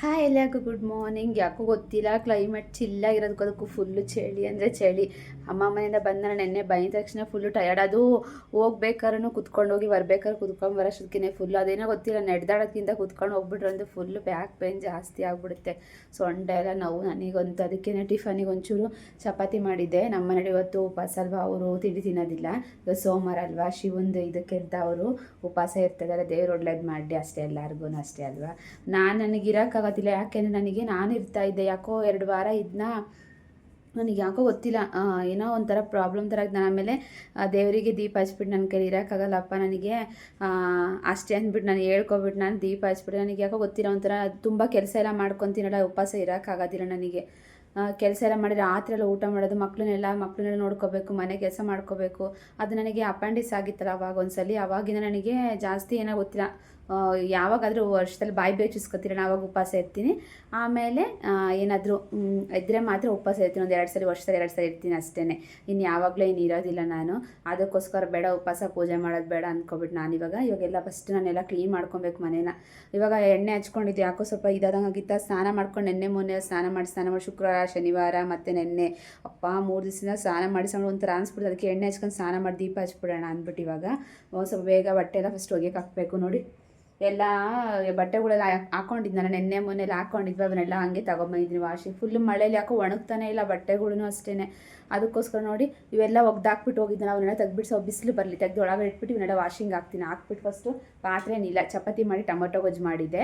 Hi ಎಲ್ಲರಿಗೂ good morning ಯಾಕೋ ಗೊತ್ತಿಲ್ಲ ಕ್ಲೈಮೇಟ್ ಚಿಲ್ಲಾಗಿರೋದಕ್ಕೆ ಅದಕ್ಕೂ ಫುಲ್ಲು ಚಳಿ ಅಂದರೆ ಚಳಿ. ಅಮ್ಮ ಮನೆಯಿಂದ ಬಂದ ನೆನ್ನೆ ಬಂದ ತಕ್ಷಣ ಫುಲ್ಲು ಟಯರ್ಡ್ ಅದು ಹೋಗ್ಬೇಕಾದ್ರೂ ಕುತ್ಕೊಂಡು ಹೋಗಿ ಬರ್ಬೇಕಾದ್ರೆ ಕುತ್ಕೊಂಡು ಬರೋಷ್ಟೊತ್ತಿಗೆ ಫುಲ್ಲು ಅದೇನೋ ಗೊತ್ತಿಲ್ಲ, ನಡೆದಾಡೋದ್ಕಿಂತ ಕುತ್ಕೊಂಡು ಹೋಗ್ಬಿಟ್ರೆ ಅಂದರೆ ಫುಲ್ಲು ಬ್ಯಾಕ್ ಪೇನ್ ಜಾಸ್ತಿ ಆಗಿಬಿಡುತ್ತೆ. ಸೊಂಟ ಎಲ್ಲ ನೋವು ನನಗಂತೂ. ಅದಕ್ಕೇ ಟಿಫನಿಗೆ ಒಂಚೂರು ಚಪಾತಿ ಮಾಡಿದ್ದೆ. ನಮ್ಮ ಮನೇಲಿ ಇವತ್ತು ಉಪವಾಸ ಅಲ್ವಾ, ಅವರು ತಿಂಡಿ ತಿನ್ನೋದಿಲ್ಲ. ಇವತ್ತು ಸೋಮವಾರ ಅಲ್ವಾ, ಶಿವಂದು ಇದಕ್ಕೆ ಅಂತ ಅವರು ಉಪವಾಸ ಇರ್ತದಲ್ಲ ದೇವ್ರ ಒಳ್ಳೇದು ಮಾಡಿ ಅಷ್ಟೇ ಎಲ್ಲರಿಗೂ ಅಷ್ಟೇ ಅಲ್ವಾ. ನಾನು ನನಗೆ ಇರೋಕ್ಕಾಗೋದಿಲ್ಲ ಯಾಕೆಂದರೆ ನನಗೆ ನಾನು ಇರ್ತಾ ಇದ್ದೆ. ಯಾಕೋ ಎರಡು ವಾರ ಇದನ್ನ ನನಗೆ ಯಾಕೋ ಗೊತ್ತಿಲ್ಲ. ಏನೋ ಒಂಥರ ಪ್ರಾಬ್ಲಮ್ ಥರ ನಾನು ಆಮೇಲೆ ದೇವರಿಗೆ ದೀಪ ಹಚ್ಬಿಟ್ಟು ನನ್ನ ಕೈಲಿ ಇರೋಕ್ಕಾಗಲ್ಲಪ್ಪ ನನಗೆ ಅಷ್ಟೇ ಅಂದ್ಬಿಟ್ಟು ನಾನು ಹೇಳ್ಕೊಬಿಟ್ಟು ನಾನು ದೀಪ ಹಚ್ಬಿಟ್ಟು. ನನಗೆ ಯಾಕೋ ಗೊತ್ತಿಲ್ಲ. ಒಂಥರ ತುಂಬ ಕೆಲಸ ಎಲ್ಲ ಮಾಡ್ಕೊತೀನಲ್ಲ. ಉಪವಾಸ ಇರೋಕ್ಕಾಗೋದಿಲ್ಲ ನನಗೆ. ಕೆಲಸ ಎಲ್ಲ ಮಾಡಿ ರಾತ್ರಿ ಎಲ್ಲ ಊಟ ಮಾಡೋದು ಮಕ್ಕಳನ್ನೆಲ್ಲ ಮಕ್ಕಳನ್ನೆಲ್ಲ ನೋಡ್ಕೋಬೇಕು, ಮನೆ ಕೆಲಸ ಮಾಡ್ಕೋಬೇಕು. ಅದು ನನಗೆ ಅಪ್ಯಾಂಡಿಸ್ ಆಗಿತ್ತಲ್ಲ ಅವಾಗ ಒಂದ್ಸಲಿ. ಅವಾಗಿಂದ ನನಗೆ ಜಾಸ್ತಿ ಏನೋ ಗೊತ್ತಿಲ್ಲ. ಯಾವಾಗಾದರೂ ವರ್ಷದಲ್ಲಿ ಬಾಯಿ ಬೇಚಿಸ್ಕೊತೀರ ನಾನು ಅವಾಗ ಉಪವಾಸ ಇರ್ತೀನಿ. ಆಮೇಲೆ ಏನಾದರೂ ಇದ್ದರೆ ಮಾತ್ರ ಉಪವಾಸ ಇರ್ತೀನಿ. ಒಂದು ಎರಡು ಸರಿ, ವರ್ಷದಲ್ಲಿ ಎರಡು ಸರಿ ಇರ್ತೀನಿ ಅಷ್ಟೇ ಇನ್ನು ಯಾವಾಗಲೂ ಏನು ಇರೋದಿಲ್ಲ ನಾನು. ಅದಕ್ಕೋಸ್ಕರ ಬೇಡ, ಉಪವಾಸ ಪೂಜೆ ಮಾಡೋದು ಬೇಡ ಅಂದ್ಕೊಬಿಟ್ಟು ನಾನು ಇವಾಗ. ಇವಾಗೆಲ್ಲ ಫಸ್ಟ್ ನಾನೆಲ್ಲ ಕ್ಲೀನ್ ಮಾಡ್ಕೊಬೇಕು ಮನೇನ. ಇವಾಗ ಎಣ್ಣೆ ಹಚ್ಕೊಂಡಿದ್ದೆ ಯಾಕೋ ಸ್ವಲ್ಪ ಇದಾದಂಗಾಗಿತ್ತ? ಸ್ನಾನ ಮಾಡ್ಕೊಂಡು ನೆನ್ನೆ ಮೊನ್ನೆ ಸ್ನಾನ ಮಾಡಿ ಸ್ನಾನ ಮಾಡಿ ಶುಕ್ರವಾರ, ಶನಿವಾರ ಮತ್ತು ನೆನ್ನೆ. ಅಪ್ಪ, ಮೂರು ದಿವಸದಿಂದ ಸ್ನಾನ ಮಾಡಿ ಒಂದು ಒಂಥರ ಅನ್ಸ್ಬಿಡ್ತು. ಅದಕ್ಕೆ ಎಣ್ಣೆ ಹಚ್ಕೊಂಡು ಸ್ನಾನ ಮಾಡಿ ದೀಪ ಹಚ್ಬಿಡೋಣ ಅಂದ್ಬಿಟ್ಟು ಇವಾಗ. ಸ್ವಲ್ಪ ಬೇಗ ಬಟ್ಟೆ ಎಲ್ಲ ಫಸ್ಟ್ ಒಗೆಯಕ್ಕೆ ಹಾಕ್ಬೇಕು ನೋಡಿ. ಎಲ್ಲ ಬಟ್ಟೆಗಳೆಲ್ಲ ಹಾಕ್- ಹಾಕೊಂಡಿದ್ದು ನಾನು ನೆನ್ನೆ ಮೊನ್ನೆಲ್ಲ ಹಾಕೊಂಡಿದ್ವಿ ಅವನ್ನೆಲ್ಲ ಹಂಗೆ ತಗೊಂಬಂದಿದ್ವಿ ವಾಶಿ ಫುಲ್ ಮಳೇಲಿ ಯಾಕೋ ಒಣಗ್ತಾನೆ ಇಲ್ಲ ಬಟ್ಟೆಗಳೂ ಅಷ್ಟೇ ಅದಕ್ಕೋಸ್ಕರ ನೋಡಿ, ಇವೆಲ್ಲ ಒಗ್ದಾಕ್ಬಿಟ್ಟು ಹೋಗಿದ್ದೆ ನಾವು ಅವನ್ನೆಲ್ಲ ತೆಗ್ಬಿಟ್ಟು ಸೊ, ಬಿಸಿಲು ಬರಲಿ, ತೆಗ್ದು ಒಳಗಡೆ ಇಟ್ಬಿಟ್ಟು ಇವನ್ನೆಲ್ಲ ವಾಷಿಂಗ್ ಹಾಕ್ತೀನಿ. ಹಾಕ್ಬಿಟ್ಟು ಫಸ್ಟು ಪಾತ್ರೆ ಏನಿಲ್ಲ ಚಪಾತಿ ಮಾಡಿ ಟೊಮೊಟೊ ಗೊಜ್ಜು ಮಾಡಿದ್ದೆ.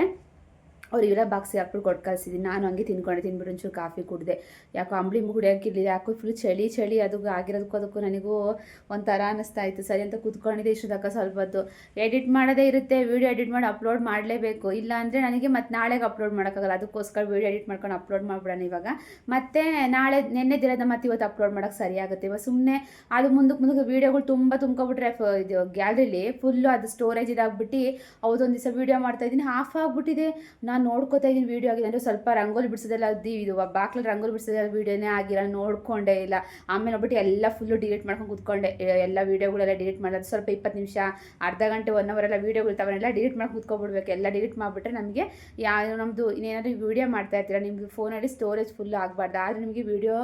ಅವ್ರಿಗೆಲ್ಲ ಬಾಕ್ಸಿಗೆ ಹಾಕ್ಬಿಟ್ಟು ಕೊಟ್ಟು ಕಳಿಸಿದ್ದೀನಿ ನಾನು ಹಂಗೆ ತಿನ್ಕೊಂಡೆ, ತಿನ್ಬಿಟ್ಟು ಒಂಚೂರು ಕಾಫಿ ಕುಡಿದೆ. ಯಾಕೋ ಅಂಬಳಿ ಕುಡಿಯೋಕ್ಕಿರಲಿಲ್ಲ ಯಾಕೋ ಫುಲ್ ಚಳಿ ಚಳಿ ಅದು ಆಗಿರೋದಕ್ಕೂ ಅದಕ್ಕೂ ನನಗೂ ಒಂಥರ ಅನ್ನಿಸ್ತಾ ಇತ್ತು. ಸರಿ ಅಂತ ಕೂತ್ಕೊಂಡಿದ್ದೆ ಇಷ್ಟು ತಕ್ಕ ಸ್ವಲ್ಪ ಹೊತ್ತು. ಎಡಿಟ್ ಮಾಡೋದೇ ಇರುತ್ತೆ ವೀಡಿಯೋ ಎಡಿಟ್ ಮಾಡಿ ಅಪ್ಲೋಡ್ ಮಾಡಲೇಬೇಕು. ಇಲ್ಲ ಅಂದರೆ ನನಗೆ ಮತ್ತೆ ನಾಳೆಗೆ ಅಪ್ಲೋಡ್ ಮಾಡೋಕ್ಕಾಗಲ್ಲ. ಅದಕ್ಕೋಸ್ಕರ ವೀಡಿಯೋ ಎಡಿಟ್ ಮಾಡ್ಕೊಂಡು ಅಪ್ಲೋಡ್ ಮಾಡ್ಬಿಡೋಣ ಇವಾಗ. ಮತ್ತೆ ನಾಳೆ, ನಿನ್ನೆ ದಿನದ ಮತ್ತೆ ಇವತ್ತು ಅಪ್ಲೋಡ್ ಮಾಡೋಕ್ಕೆ ಸರಿಯಾಗುತ್ತೆ ಇವಾಗ ಸುಮ್ಮನೆ ಅದು ಮುಂದಕ್ಕೆ ಮುಂದಕ್ಕೆ ವೀಡಿಯೋಗಳು ತುಂಬ ತುಂಬ್ಕೊಬಿಟ್ರೆ ಇದು ಗ್ಯಾಲರಿಲಿ ಫುಲ್ಲು ಅದು ಸ್ಟೋರೇಜ್ ಇದಾಗ್ಬಿಟ್ಟು, ಅವತ್ತೊಂದು ದಿವಸ ವೀಡಿಯೋ ಮಾಡ್ತಾ ಇದ್ದೀನಿ. ಹಾಫ್ ಆಗಿಬಿಟ್ಟಿದೆ. ನೋಡ್ಕೋತಾ ಇದ್ದೀನಿ ವೀಡಿಯೋ ಆಗಿದೆ. ಅಂದರೆ ಸ್ವಲ್ಪ ರಂಗೋಲಿ ಬಿಡಿಸೋದೆಲ್ಲ ಅದು ಇದು ಬಾಕ್ಲಲ್ಲಿ ರಂಗೋಲಿ ಬಿಡಿಸೋದೆಲ್ಲ ವೀಡಿಯೋನೇ ಆಗಿಲ್ಲ, ನೋಡ್ಕೊಂಡೇ ಇಲ್ಲ. ಆಮೇಲೆ ನೋಡ್ಬಿಟ್ಟು ಎಲ್ಲ ಫುಲ್ಲು ಡಿಲೀಟ್ ಮಾಡ್ಕೊಂಡು ಕೂತ್ಕೊಂಡೆ. ಎಲ್ಲ ವೀಡಿಯೋಗಳೆಲ್ಲ ಡಿಲೀಟ್ ಮಾಡೋದು. ಸ್ವಲ್ಪ ಇಪ್ಪತ್ತು ನಿಮಿಷ, ಅರ್ಧ ಗಂಟೆ ಒನ್ ಅವರ್ ಎಲ್ಲ ವೀಡಿಯೋಗಳು ತವನ್ನೆಲ್ಲ ಡಿಲೀಟ್ ಮಾಡಿ ಕೂತ್ಕೊಬಿಡ್ಬೇಕು. ಎಲ್ಲ ಡಿಲೀಟ್ ಮಾಡಿಬಿಟ್ರೆ ನಮಗೆ ಯಾವ ನಮ್ಮದು ಇನ್ನೇನಾದರೂ ವೀಡಿಯೋ ಮಾಡ್ತಾ ಇರ್ತೀರ? ನಿಮಗೆ ಫೋನಲ್ಲಿ ಸ್ಟೋರೇಜ್ ಫುಲ್ ಆಗಬಾರ್ದು. ಆದರೆ ನಿಮಗೆ ವೀಡಿಯೋ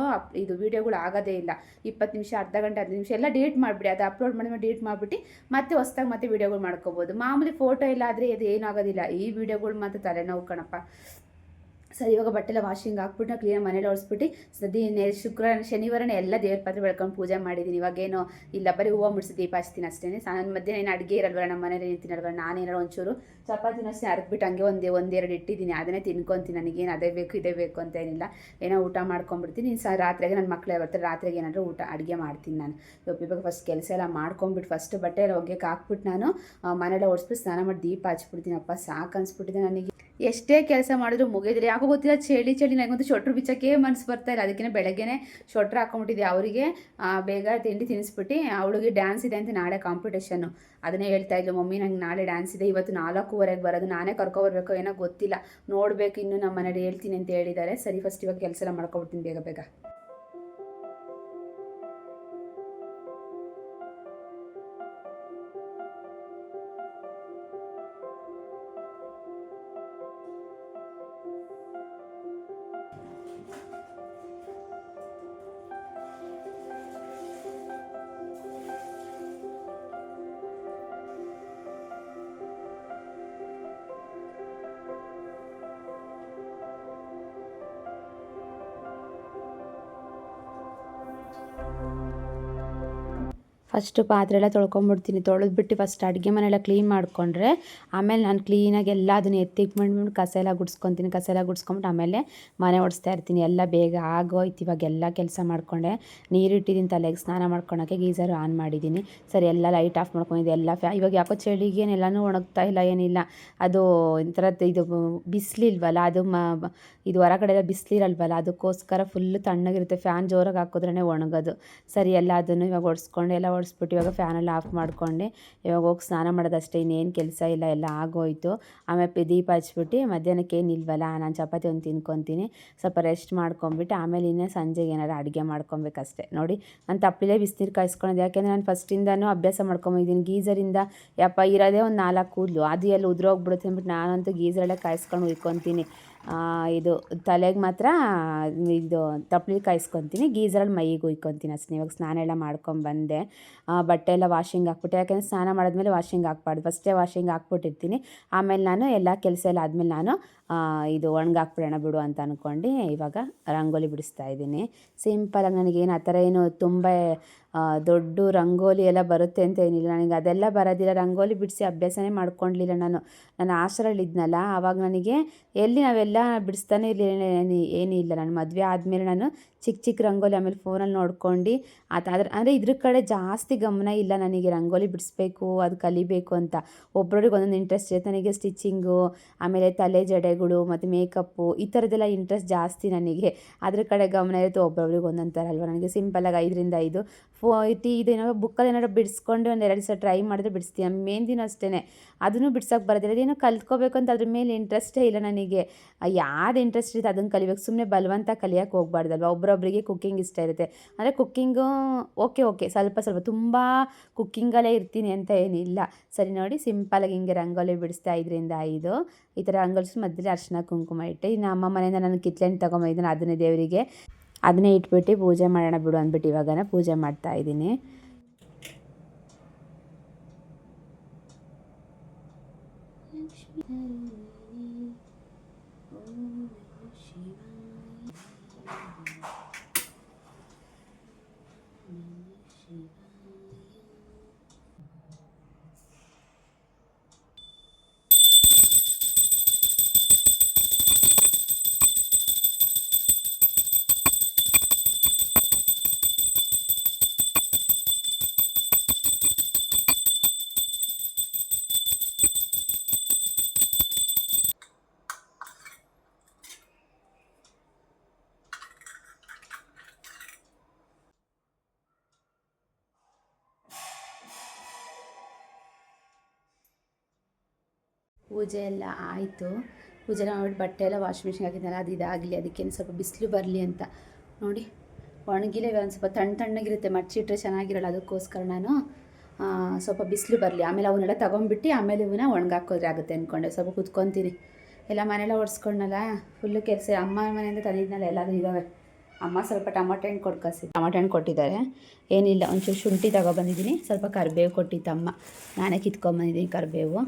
ಇದು ವೀಡಿಯೋಗಳು ಆಗೋದೇ ಇಲ್ಲ. ಇಪ್ಪತ್ತು ನಿಮಿಷ, ಅರ್ಧ ಗಂಟೆ, ಹದಿನೈದು ನಿಮಿಷ ಎಲ್ಲ ಡಿಲೀಟ್ ಮಾಡಿಬಿಡಿ. ಅದು ಅಪ್ಲೋಡ್ ಮಾಡಿದ್ಮೇಲೆ ಡಿಲೀಟ್ ಮಾಡಿಬಿಟ್ಟು ಮತ್ತೆ ಹೊಸ್ದಾಗಿ ಮತ್ತೆ ವೀಡಿಯೋಗಳು ಮಾಡ್ಕೋಬೋದು. ಮಾಮೂಲಿ ಫೋಟೋ ಇಲ್ಲ ಆದರೆ ಇದು ಏನಾಗೋದಿಲ್ಲ ಈ ವೀಡಿಯೋಗಳು ಮಾತ್ರ ತಲೆನೋವು. ಕಣಪ್ಪ. ಸರಿ, ಇವಾಗ ಬಟ್ಟೆ ಎಲ್ಲ ವಾಷಿಂಗ್ ಹಾಕ್ಬಿಟ್ಟು ಕ್ಲೀನ್ ಮನೇಲಿ ಒರೆಸ್ಬಿಟ್ಟು ಸದಿ ಶುಕ್ರವಾರ ಶನಿವಾರನೇ ಎಲ್ಲ ದೇವ್ರ ಪಾತ್ರೆ ಬೆಳ್ಕೊಂಡು ಪೂಜೆ ಮಾಡಿದ್ದೀನಿ ಇವಾಗೇನು ಇಲ್ಲ, ಬರೀ ಹೂವು ಮುಡಿಸಿ ದೀಪ ಹಚ್ತೀನಿ ಅಷ್ಟೇ ನನ್ನ ಮಧ್ಯೆ ಏನು ಅಡುಗೆ ಇರಲ್ವಲ್ಲ, ನಮ್ಮ ಮನೇಲಿ ತಿನ್ನಲ್ವಲ್ಲ ನಾನೇನಾರು ಒಂಚೂರು ಚಪಾತಿನ ಅಷ್ಟೇ ಅರ್ದ್ಬಿಟ್ಟು ಹಂಗೆ ಒಂದೇ, ಒಂದೆರಡು ಇಟ್ಟಿದ್ದೀನಿ ಅದನ್ನೇ ತಿನ್ಕೊತೀನಿ, ನನಗೇನು ಅದೇ ಬೇಕು, ಇದೇ ಬೇಕು ಅಂತ ಏನಿಲ್ಲ. ಏನೋ ಊಟ ಮಾಡ್ಕೊಂಡ್ಬಿಡ್ತೀನಿ. ಸಹ ರಾತ್ರಿಗೆ ನನ್ನ ಮಕ್ಕಳೇ ಬರ್ತಾರೆ, ರಾತ್ರಿಗೆ ಏನಾದರೂ ಊಟ, ಅಡುಗೆ ಮಾಡ್ತೀನಿ ನಾನು. ಇವಾಗ ಫಸ್ಟ್ ಕೆಲಸ ಎಲ್ಲ ಮಾಡ್ಕೊಂಬಿಟ್ಟು ಫಸ್ಟ್ ಬಟ್ಟೆ ಎಲ್ಲ ಒಗೆಗೆ ಹಾಕ್ಬಿಟ್ಟು ನಾನು ಮನೇಲಿ ಒರೆಸ್ಬಿಟ್ಟು ಸ್ನಾನ ಮಾಡಿ ದೀಪ ಹಚ್ಬಿಡ್ತೀನಪ್ಪ. ಸಾಕು ಅನ್ಸ್ಬಿಟ್ಟಿದೆ ನನಗೆ. ಎಷ್ಟೇ ಕೆಲಸ ಮಾಡಿದ್ರು ಮುಗಿದ್ರೆ, ಯಾಕೋ ಗೊತ್ತಿಲ್ಲ, ಚಳಿ ಚಳಿ ನನಗಂತೂ ಶೊಟ್ರು ಬಿಚ್ಚಕ್ಕೆ ಮನಸ್ಸು ಬರ್ತಾ ಇಲ್ಲ. ಅದಕ್ಕಿಂತ ಬೆಳಗ್ಗೆನೆ ಶೊಟ್ರು ಹಾಕೊಂಡ್ಬಿಟ್ಟಿದ್ದೆ ಅವರಿಗೆ. ಬೇಗ ತಿಂಡಿ ತಿನ್ನಿಸ್ಬಿಟ್ಟು ಅವಳಿಗೆ ಡ್ಯಾನ್ಸ್ ಇದೆ ಅಂತ ನಾಳೆ ಕಾಂಪಿಟೇಷನ್ನು ಅದನ್ನೇ ಹೇಳ್ತಾ ಇದ್ಲು, ಮಮ್ಮಿ, ನಂಗೆ ನಾಳೆ ಡ್ಯಾನ್ಸ್ ಇದೆ. ಇವತ್ತು ನಾಲ್ಕೂವರೆಗೆ ಬರೋದು. ನಾನೇ ಕರ್ಕೊಬರ್ಬೇಕು ಏನೋ ಗೊತ್ತಿಲ್ಲ. ನೋಡಬೇಕು, ಇನ್ನು ನಮ್ಮ ಮನೇಲಿ ಹೇಳ್ತೀನಿ ಅಂತ ಹೇಳಿದ್ದಾರೆ. ಸರಿ ಫಸ್ಟ್ ಇವಾಗ ಕೆಲಸ ಎಲ್ಲ ಮಾಡ್ಕೊಬಿಡ್ತೀನಿ ಬೇಗ ಬೇಗ. ಫಸ್ಟು ಪಾತ್ರೆ ಎಲ್ಲ ತೊಳ್ಕೊಂಬಿಡ್ತೀನಿ. ತೊಳೆದ್ಬಿಟ್ಟು ಫಸ್ಟ್ ಅಡುಗೆ ಮನೆಯೆಲ್ಲ ಕ್ಲೀನ್ ಮಾಡಿಕೊಂಡ್ರೆ ಆಮೇಲೆ ನಾನು ಕ್ಲೀನಾಗಿ ಎಲ್ಲ ಅದನ್ನ ಮಾಡ್ಬಿಟ್ಟು ಕಸ ಎಲ್ಲ ಗುಡಿಸ್ಕೊತೀನಿ. ಕಸ ಎಲ್ಲ ಗುಡಿಸ್ಕೊಂಬಿಟ್ಟು ಆಮೇಲೆ ಮನೆ ಓಡಿಸ್ತಾ ಇರ್ತೀನಿ. ಎಲ್ಲ ಬೇಗ ಆಗೋಯ್ತು. ಇವಾಗ ಎಲ್ಲ ಕೆಲಸ ಮಾಡಿಕೊಂಡೆ. ನೀರು ಇಟ್ಟಿದ್ದೀನಿ ತಲೆಗೆ. ಸ್ನಾನ ಮಾಡ್ಕೊಳಕ್ಕೆ ಗೀಸರ್ ಆನ್ ಮಾಡಿದ್ದೀನಿ. ಸರಿ, ಎಲ್ಲ ಲೈಟ್ ಆಫ್ ಮಾಡ್ಕೊಂಡಿದ್ದೆ. ಎಲ್ಲ ಫ್ಯಾ ಇವಾಗ ಯಾಕೋ ಚಳಿಗೆ ಎಲ್ಲನೂ ಒಣಗ್ತಾ ಇಲ್ಲ, ಏನಿಲ್ಲ. ಅದು ಒಂಥರ ಇದು ಬಿಸಿಲಿಲ್ವಲ್ಲ? ಅದು ಮ ಇದು ಹೊರಗಡೆ ಎಲ್ಲ ಬಿಸಿಲಿರಲ್ವಲ್ಲ? ಅದಕ್ಕೋಸ್ಕರ ಫುಲ್ ತಣ್ಣಗಿರುತ್ತೆ. ಫ್ಯಾನ್ ಜೋರಾಗಿ ಹಾಕಿದ್ರೇ ಒಣಗೋದು. ಸರಿ, ಎಲ್ಲ ಅದನ್ನು ಇವಾಗ ಒಡಿಸ್ಕೊಂಡು. ಎಲ್ಲ ಓಡಿಸ್ಬಿಟ್ಟು ಇವಾಗ ಫ್ಯಾನೆಲ್ಲ ಆಫ್ ಮಾಡ್ಕೊಂಡು. ಇವಾಗ ಹೋಗಿ ಸ್ನಾನ ಮಾಡೋದಷ್ಟೇ, ಇನ್ನೇನು ಕೆಲಸ ಇಲ್ಲ, ಎಲ್ಲ ಆಗೋಯ್ತು. ಆಮೇಲೆ ದೀಪ ಹಚ್ಬಿಟ್ಟು, ಮಧ್ಯಾಹ್ನಕ್ಕೆ ಏನಿಲ್ವಲ್ಲ ನಾನು ಚಪಾತಿ ಒಂದು ತಿನ್ಕೊತೀನಿ. ಸ್ವಲ್ಪ ರೆಸ್ಟ್ ಮಾಡ್ಕೊಂಬಿಟ್ಟು ಆಮೇಲೆ ಇನ್ನೇ ಸಂಜೆಗೆ ಏನಾರು ಅಡುಗೆ ಮಾಡ್ಕೊಬೇಕಷ್ಟೆ. ನೋಡಿ, ನಾನು ತಪ್ಪಲೇ ಬಿಸಿನೀರು ಕಾಯಿಸ್ಕೊಳೋದು ಯಾಕೆಂದರೆ ನಾನು ಫಸ್ಟಿಂದನೂ ಅಭ್ಯಾಸ ಮಾಡ್ಕೊಂಬಿದ್ದೀನಿ ಗೀಝರಿಂದ ಯಪ್ಪ, ಇರೋದೇ ಒಂದು ನಾಲ್ಕು ಕೂದಲು. ಅದು ಎಲ್ಲ ಉದುರೋಗ್ಬಿಡುತ್ತೆ ಅಂದ್ಬಿಟ್ಟು ನಾನಂತೂ ಗೀಝರಲ್ಲೇ ಕಾಯಿಸ್ಕೊಂಡು ಉಯ್ಕೊತೀನಿ. ಇದು ತಲೆಗೆ ಮಾತ್ರ ಇದು ತಪ್ಪಲಿ ಕಾಯಿಸ್ಕೊತೀನಿ ಗೀಝರಲ್ಲಿ ಮೈಗೆ ಉಯ್ಕೊತೀನಿ ಅಷ್ಟೇ. ಇವಾಗ ಸ್ನಾನ ಎಲ್ಲ ಮಾಡ್ಕೊಂಬಂದೆ ಬಟ್ಟೆ ಎಲ್ಲ ವಾಷಿಂಗ್ ಹಾಕ್ಬಿಟ್ಟೆ. ಯಾಕೆಂದರೆ ಸ್ನಾನ ಮಾಡಿದ್ಮೇಲೆ ವಾಷಿಂಗ್ ಹಾಕ್ಬಾರ್ದು. ಫಸ್ಟೇ ವಾಷಿಂಗ್ ಹಾಕ್ಬಿಟ್ಟಿರ್ತೀನಿ. ಆಮೇಲೆ ನಾನು ಎಲ್ಲ ಕೆಲಸ ಎಲ್ಲ ಆದಮೇಲೆ ನಾನು ಇದು ಒಣಗಾಕ್ಬಿಡೋಣ ಬಿಡು ಅಂತ ಅಂದ್ಕೊಂಡು ಇವಾಗ ರಂಗೋಲಿ ಬಿಡಿಸ್ತಾ ಇದ್ದೀನಿ. ಸಿಂಪಲಾಗಿ ನನಗೇನು ಆ ಥರ ಏನು ತುಂಬ ದೊಡ್ಡ ರಂಗೋಲಿ ಎಲ್ಲ ಬರುತ್ತೆ ಅಂತ ಏನಿಲ್ಲ. ನನಗೆ ಅದೆಲ್ಲ ಬರೋದಿಲ್ಲ. ರಂಗೋಲಿ ಬಿಡಿಸಿ ಅಭ್ಯಾಸನೇ ಮಾಡ್ಕೊಂಡಿಲ್ಲ ನಾನು. ನಾನು ಆಶ್ರಲ್ಲಿದ್ದನಲ್ಲ ಆವಾಗ ನನಗೆ ಎಲ್ಲಿ ನಾವೆಲ್ಲ ಬಿಡಿಸ್ತಾನೆ ಇರಲಿಲ್ಲ. ಏನೂ ಇಲ್ಲ ನಾನು ಮದುವೆ ಆದಮೇಲೆ ನಾನು ಚಿಕ್ಕ ಚಿಕ್ಕ ರಂಗೋಲಿ ಆಮೇಲೆ ಫೋನಲ್ಲಿ ನೋಡ್ಕೊಂಡು ಅದು ಅದ್ರ ಇದ್ರ ಕಡೆ ಜಾಸ್ತಿ ಗಮನ ಇಲ್ಲ ನನಗೆ. ರಂಗೋಲಿ ಬಿಡಿಸ್ಬೇಕು, ಅದು ಕಲಿಬೇಕು ಅಂತ. ಒಬ್ಬರೊಟ್ಟಿಗೆ ಒಂದೊಂದು ಇಂಟ್ರೆಸ್ಟ್ ಇರುತ್ತೆ. ನನಗೆ ಸ್ಟಿಚಿಂಗು ಆಮೇಲೆ ತಲೆ ಜಡೆಗಳು, ಮತ್ತು ಮೇಕಪ್ಪು ಈ ಥರದ್ದೆಲ್ಲ ಇಂಟ್ರೆಸ್ಟ್ ಜಾಸ್ತಿ ನನಗೆ. ಅದ್ರ ಕಡೆ ಗಮನ ಇರುತ್ತೆ. ಒಬ್ಬೊಬ್ರಿಗೆ ಒಂದೊಂದು ಥರ ಅಲ್ವಾ? ನನಗೆ ಸಿಂಪಲಾಗಿ ಐದರಿಂದ ಐದು. ಫೋ ಟಿ ಇದೇನೋ ಬುಕ್ಕಲ್ಲಿ ಏನಾದ್ರು ಬಿಡಿಸ್ಕೊಂಡು ಒಂದು ಎರಡು ದಿವಸ ಟ್ರೈ ಮಾಡಿದ್ರೆ ಬಿಡಿಸ್ತೀನಿ ದಿನ ಅಷ್ಟೇ ಅದನ್ನು ಬಿಡ್ಸೋಕೆ ಬರೋದಿಲ್ಲ. ಅದೇನೋ ಕಲ್ತ್ಕೋಬೇಕು ಅಂತ ಅದ್ರ ಮೇಲೆ ಇಂಟ್ರೆಸ್ಟೇ ಇಲ್ಲ ನನಗೆ. ಯಾವ್ದು ಇಂಟ್ರೆಸ್ಟ್ ಇರುತ್ತೆ ಅದನ್ನು ಕಲಿಬೇಕು. ಸುಮ್ಮನೆ ಬಲವಂತ ಕಲಿಯೋಕೆ ಹೋಗ್ಬಾರ್ದಲ್ವ? ಒಬ್ಬರೊಬ್ಬರಿಗೆ ಕುಕ್ಕಿಂಗ್ ಇಷ್ಟ ಇರುತ್ತೆ. ಅಂದರೆ ಕುಕ್ಕಿಂಗು ಓಕೆ ಓಕೆ ಸ್ವಲ್ಪ ಸ್ವಲ್ಪ. ತುಂಬ ಕುಕ್ಕಿಂಗಲ್ಲೇ ಇರ್ತೀನಿ ಅಂತ ಏನಿಲ್ಲ. ಸರಿ ನೋಡಿ ಸಿಂಪಲಾಗಿ ಹಿಂಗೆ ರಂಗೋಲಿ ಬಿಡಿಸ್ತಾ ಇದರಿಂದ ಐದು. ಈ ಥರ ರಂಗೋಲಿಸಿ ಮಧ್ಯದಲ್ಲಿ ಅರ್ಶಿನ ಕುಂಕುಮ ಇಟ್ಟು, ಇನ್ನು ಅಮ್ಮ ಮನೆಯಿಂದ ನಾನು ಕಿತ್ಲೆಣ್ಣೆ ತೊಗೊಂಬಂದಿದ್ದೀನಿ ಅದನ್ನೇ ದೇವರಿಗೆ. ಅದನ್ನೇ ಇಟ್ಬಿಟ್ಟು ಪೂಜೆ ಮಾಡೋಣ ಬಿಡು ಅಂದ್ಬಿಟ್ಟು ಇವಾಗ ಪೂಜೆ ಮಾಡ್ತಾ ಇದ್ದೀನಿ. ಪೂಜೆ ಎಲ್ಲ ಆಯಿತು. ಪೂಜೆ ಮಾಡ್ಬಿಟ್ಟು ಬಟ್ಟೆ ಎಲ್ಲ ವಾಷಿಂಗ್ ಮಿಷಿನ್ ಹಾಕಿದ್ನಲ್ಲ, ಅದು ಇದಾಗಲಿ ಅದಕ್ಕೇನು ಸ್ವಲ್ಪ ಬಿಸಿಲು ಬರಲಿ ಅಂತ. ನೋಡಿ ಒಣಗಿಲೆ ಒಂದು ಸ್ವಲ್ಪ ತಣ್ಣ ತಣ್ಣಗಿರುತ್ತೆ ಮಚ್ಚಿಟ್ರೆ ಚೆನ್ನಾಗಿರಲ್ಲ ಅದಕ್ಕೋಸ್ಕರ ನಾನು ಸ್ವಲ್ಪ ಬಿಸಿಲು ಬರಲಿ. ಆಮೇಲೆ ಅವನ್ನೆಲ್ಲ ತೊಗೊಂಬಿಟ್ಟು ಆಮೇಲೆ ಇವನ್ನ ಒಣಗಾಕೋದ್ರೆ ಆಗುತ್ತೆ ಅಂದ್ಕೊಂಡೆ ಸ್ವಲ್ಪ ಕುತ್ಕೊತೀನಿ. ಎಲ್ಲ ಮನೆಯೆಲ್ಲ ಒರೆಸ್ಕೊಂಡಲ್ಲ ಫುಲ್ಲು ಕೆಲಸ ಅಮ್ಮ ಮನೆಯಿಂದ ತಂದಿದ್ನಲ್ಲ ಎಲ್ಲರೂ ಇದ್ದಾವೆ. ಅಮ್ಮ ಸ್ವಲ್ಪ ಟೊಮೊಟೊ ಹಣ್ಣು ಕೊಡ್ಕಸಿ ಟೊಮೊಟೊ ಹಣ್ಣು ಕೊಟ್ಟಿದ್ದಾರೆ. ಏನಿಲ್ಲ, ಒಂಚೂರು ಶುಂಠಿ ತಗೊಬಂದಿದ್ದೀನಿ. ಸ್ವಲ್ಪ ಕರಿಬೇವು ಕೊಟ್ಟಿತ್ತಮ್ಮ ನಾನೇ ಕಿತ್ಕೊಂಬಂದಿದ್ದೀನಿ ಕರಿಬೇವು.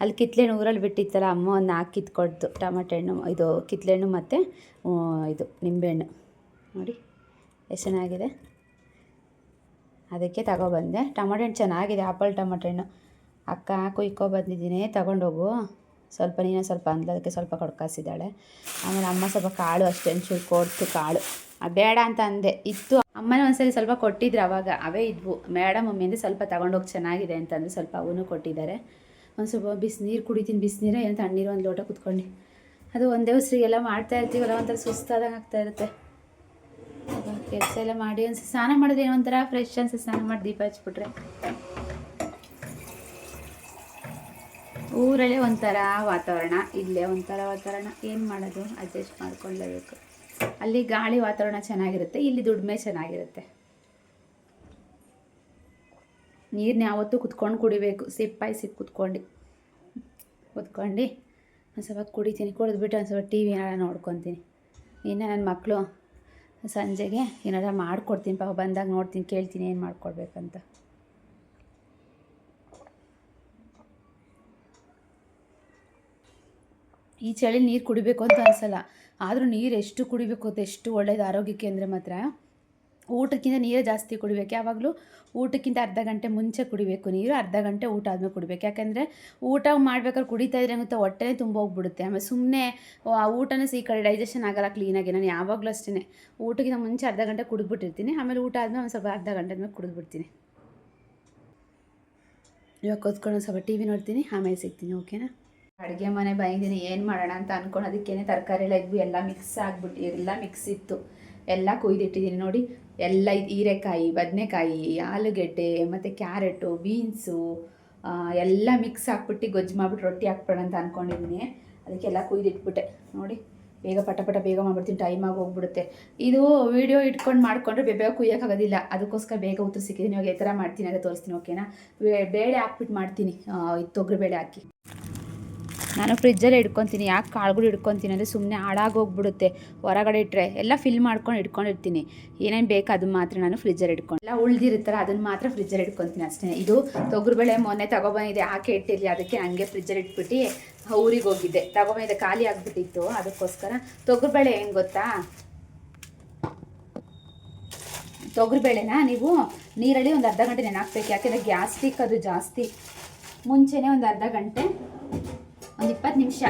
ಅಲ್ಲಿ ಕಿತ್ಲೆಹಣ್ಣು ಊರಲ್ಲಿ ಬಿಟ್ಟಿತ್ತಲ್ಲ, ಅಮ್ಮ ಒಂದು ನಾಲ್ಕು ಕಿತ್ಕೊಡ್ತು. ಟಮಾಟೆ ಹಣ್ಣು, ಇದು ಕಿತ್ಲೆಹಣ್ಣು ಮತ್ತು ಇದು ನಿಂಬೆಹಣ್ಣು. ನೋಡಿ, ಎಷ್ಟು ಚೆನ್ನಾಗಿದೆ. ಅದಕ್ಕೆ ತಗೊಬಂದೆ. ಟಮಾಟೆ ಹಣ್ಣು ಚೆನ್ನಾಗಿದೆ, ಆಪಲ್ ಟಮಾಟೆ ಹಣ್ಣು. ಅಕ್ಕ ಕುಯ್ಕೊ ಬಂದಿದ್ದೀನಿ, ತಗೊಂಡೋಗು. ಸ್ವಲ್ಪ ನೀನು ಸ್ವಲ್ಪ ಅದಕ್ಕೆ ಸ್ವಲ್ಪ ಕೊಡ್ಕಾಸಿದ್ದಾಳೆ ಆಮೇಲೆ ಅಮ್ಮ ಸ್ವಲ್ಪ ಕಾಳು ಅಷ್ಟೇ, ಒಂಚೂರು ಕೊಡ್ತು ಕಾಳು. ಬೇಡ ಅಂತ ಅಂದೆ. ಇತ್ತು. ಅಮ್ಮನ ಸರಿ ಸ್ವಲ್ಪ ಕೊಟ್ಟಿದ್ರು ಅವಾಗ, ಅವೇ ಇದ್ವು. ಮೇಡಮ್ ಮಮ್ಮಿಯಿಂದ ಸ್ವಲ್ಪ ತಗೊಂಡೋಗಿ ಚೆನ್ನಾಗಿದೆ ಅಂತಂದು ಸ್ವಲ್ಪ ಅವನು ಕೊಟ್ಟಿದ್ದಾರೆ. ಒಂದು ಸ್ವಲ್ಪ ಬಿಸಿನೀರು ಕುಡಿತೀನಿ ಬಿಸಿನೀರು ಏನು ತಣ್ಣೀರು ಒಂದು ಲೋಟ ಕುತ್ಕೊಂಡು. ಅದು ಒಂದೇ ಉಸಿರಿಗೆಲ್ಲ ಮಾಡ್ತಾ ಇರ್ತೀವಲ್ಲ, ಒಂಥರ ಸುಸ್ತಾದಂಗೆ ಆಗ್ತಾ ಇರುತ್ತೆ. ಕೆಲಸ ಎಲ್ಲ ಮಾಡಿ ಒಂದು ಸ್ನಾನ ಮಾಡಿದ್ರೆ ಏನೋ ಒಂಥರ ಫ್ರೆಶ್ ಅನ್ಸಿ ಸ್ನಾನ ಮಾಡಿ ದೀಪ ಹಚ್ಬಿಟ್ರೆ. ಊರಲ್ಲೇ ಒಂಥರ ವಾತಾವರಣ, ಇಲ್ಲೇ ಒಂಥರ ವಾತಾವರಣ. ಏನು ಮಾಡೋದು? ಅಡ್ಜಸ್ಟ್ ಮಾಡ್ಕೊಳ್ಳೇಬೇಕು ಅಲ್ಲಿ ಗಾಳಿ ವಾತಾವರಣ ಚೆನ್ನಾಗಿರುತ್ತೆ, ಇಲ್ಲಿ ದುಡಿಮೆ ಚೆನ್ನಾಗಿರುತ್ತೆ. ನೀರನ್ನ ಯಾವತ್ತೂ ಕುತ್ಕೊಂಡು ಕುಡಿಬೇಕು. ಸಿಪ್ಪಾಯಿ ಸಿಪ್ಪು ಕುತ್ಕೊಂಡು. ಕುತ್ಕೊಂಡು ಒಂದು ಸ್ವಲ್ಪ ಕುಡಿತೀನಿ. ಕುಡಿದ್ಬಿಟ್ಟು ಒಂದು ಸ್ವಲ್ಪ ಟಿ ವಿ ಏನಾರ ನೋಡ್ಕೊತೀನಿ. ಇನ್ನು ನನ್ನ ಮಕ್ಕಳು ಸಂಜೆಗೆ ಏನಾರ ಮಾಡ್ಕೊಡ್ತೀನಿ ಪಾಪ. ಬಂದಾಗ ನೋಡ್ತೀನಿ, ಕೇಳ್ತೀನಿ ಏನು ಮಾಡ್ಕೊಡ್ಬೇಕಂತ. ಈ ಚಳಿ ನೀರು ಕುಡಿಬೇಕು ಅಂತ ಅನ್ಸಲ್ಲ. ಆದರೂ ನೀರು ಎಷ್ಟು ಕುಡಿಬೇಕು ಅಂತ ಎಷ್ಟು ಒಳ್ಳೇದು ಆರೋಗ್ಯಕ್ಕೆ ಅಂದರೆ ಮಾತ್ರ. ಊಟಕ್ಕಿಂತ ನೀರೇ ಜಾಸ್ತಿ ಕುಡಿಬೇಕು. ಯಾವಾಗಲೂ ಊಟಕ್ಕಿಂತ ಅರ್ಧ ಗಂಟೆ ಮುಂಚೆ ಕುಡಿಬೇಕು ನೀರು, ಅರ್ಧ ಗಂಟೆ ಊಟ ಆದಮೇಲೆ ಕುಡಿಬೇಕು. ಯಾಕೆಂದರೆ ಊಟ ಮಾಡ್ಬೇಕಾದ್ರೆ ಕುಡಿತಾ ಇದ್ರೆ ಗೊತ್ತಾ ಹೊಟ್ಟೆನೇ ತುಂಬ ಹೋಗ್ಬಿಡುತ್ತೆ. ಆಮೇಲೆ ಸುಮ್ಮನೆ ಊಟನೂ ಸಿ ಕಡೆ ಡೈಜೆಷನ್ ಆಗಲ್ಲ ಕ್ಲೀನಾಗಿ ನಾನು ಯಾವಾಗಲೂ ಅಷ್ಟೇ ಊಟಕ್ಕಿಂತ ಮುಂಚೆ ಅರ್ಧ ಗಂಟೆ ಕುಡಿದ್ಬಿಟ್ಟಿರ್ತೀನಿ. ಆಮೇಲೆ ಊಟ ಆದಮೇಲೆ ಒಂದು ಸ್ವಲ್ಪ ಅರ್ಧ ಗಂಟೆ ಆದಮೇಲೆ ಕುಡಿದ್ಬಿಡ್ತೀನಿ. ಇವಾಗ ಕೂತ್ಕೊಂಡು ಒಂದು ಸ್ವಲ್ಪ ಟಿ ವಿ ನೋಡ್ತೀನಿ. ಆಮೇಲೆ ಸಿಗ್ತೀನಿ, ಓಕೆನಾ? ಅಡುಗೆ ಮನೆ ಬಂದಿದ್ದೀನಿ ಏನು ಮಾಡೋಣ ಅಂತ ಅಂದ್ಕೊಂಡು ಅದಕ್ಕೇನೆ ತರಕಾರಿ ಎಲ್ಲ ಇದ್ವಿ ಎಲ್ಲ ಮಿಕ್ಸ್ ಆಗಿಬಿಟ್ಟು ಎಲ್ಲ ಮಿಕ್ಸ್ ಇತ್ತು. ಎಲ್ಲ ಕೊಯ್ದಿಟ್ಟಿದ್ದೀನಿ ನೋಡಿ. ಎಲ್ಲ ಹೀರೆಕಾಯಿ, ಬದನೆಕಾಯಿ, ಆಲೂಗೆಡ್ಡೆ, ಮತ್ತು ಕ್ಯಾರೆಟು, ಬೀನ್ಸು ಎಲ್ಲ ಮಿಕ್ಸ್ ಹಾಕ್ಬಿಟ್ಟು ಗೊಜ್ಜು ಮಾಡ್ಬಿಟ್ಟು ರೊಟ್ಟಿ ಹಾಕ್ಬೇಡ ಅಂತ ಅಂದ್ಕೊಂಡಿದ್ದೀನಿ ಅದಕ್ಕೆಲ್ಲ ಕುಯ್ದಿಟ್ಬಿಟ್ಟೆ. ನೋಡಿ, ಬೇಗ ಪಟ ಪಟ ಬೇಗ ಮಾಡ್ಬಿಡ್ತೀನಿ. ಆಗಿ ಹೋಗ್ಬಿಡುತ್ತೆ. ಇದು ವಿಡಿಯೋ ಇಟ್ಕೊಂಡು ಮಾಡ್ಕೊಂಡ್ರೆ ಬೇಗ ಕುಯ್ಯೋಕ್ಕಾಗೋದಿಲ್ಲ ಅದಕ್ಕೋಸ್ಕರ ಬೇಗ ಉತ್ತರ ಸಿಕ್ಕಿದ್ದೀನಿ ಇವಾಗ ಈ ಥರ ಮಾಡ್ತೀನಿ ಅಂತ ತೋರಿಸ್ತೀನಿ, ಓಕೆನಾ? ಬೇಳೆ ಹಾಕ್ಬಿಟ್ಟು ಮಾಡ್ತೀನಿ. ತೊಗರಿ ಬೇಳೆ ಹಾಕಿ. ನಾನು ಫ್ರಿಜ್ಜಲ್ಲಿ ಇಟ್ಕೊತೀನಿ ಯಾಕೆ ಕಾಳುಗಳು ಇಟ್ಕೊತೀನಿ ಅಂದರೆ ಸುಮ್ಮನೆ ಹಾಳಾಗೋಗ್ಬಿಡುತ್ತೆ ಹೊರಗಡೆ ಇಟ್ಟರೆ ಎಲ್ಲ ಫಿಲ್ ಮಾಡ್ಕೊಂಡು ಇಟ್ಕೊಂಡಿರ್ತೀನಿ ಏನೇನು ಬೇಕು ಅದು ಮಾತ್ರ ನಾನು ಫ್ರಿಜ್ಜಲ್ಲಿ ಇಟ್ಕೊಂಡು ಎಲ್ಲ ಉಳ್ದಿರುತ್ತಲ್ಲ ಅದನ್ನು ಮಾತ್ರ ಫ್ರಿಜ್ಜಲ್ಲಿ ಇಟ್ಕೊತೀನಿ ಅಷ್ಟೇ. ಇದು ತೊಗರುಬೇಳೆ ಮೊನ್ನೆ ತಗೊಬಂದಿದೆ ಹಾಕಿ ಇಟ್ಟಿರಲಿ, ಅದಕ್ಕೆ ಹಂಗೆ ಫ್ರಿಜ್ಜಲ್ಲಿ ಇಟ್ಬಿಟ್ಟು ಊರಿಗೆ ಹೋಗಿದ್ದೆ. ತಗೊಬಂದಿದೆ ಖಾಲಿ ಆಗಿಬಿಟ್ಟಿತ್ತು. ಅದಕ್ಕೋಸ್ಕರ ತೊಗರುಬೇಳೆ ಹೆಂಗೆ ಗೊತ್ತಾ? ತೊಗರಿಬೇಳೆನ? ನೀವು ನೀರಲ್ಲಿ ಒಂದು ಅರ್ಧ ಗಂಟೆ ನೆನಾಕ್ಬೇಕು. ಯಾಕೆಂದರೆ ಗ್ಯಾಸ್ಟಿಕ್ ಅದು ಜಾಸ್ತಿ. ಮುಂಚೆನೇ ಒಂದು ಅರ್ಧ ಗಂಟೆ ಒಂದು ಇಪ್ಪತ್ತು ನಿಮಿಷ.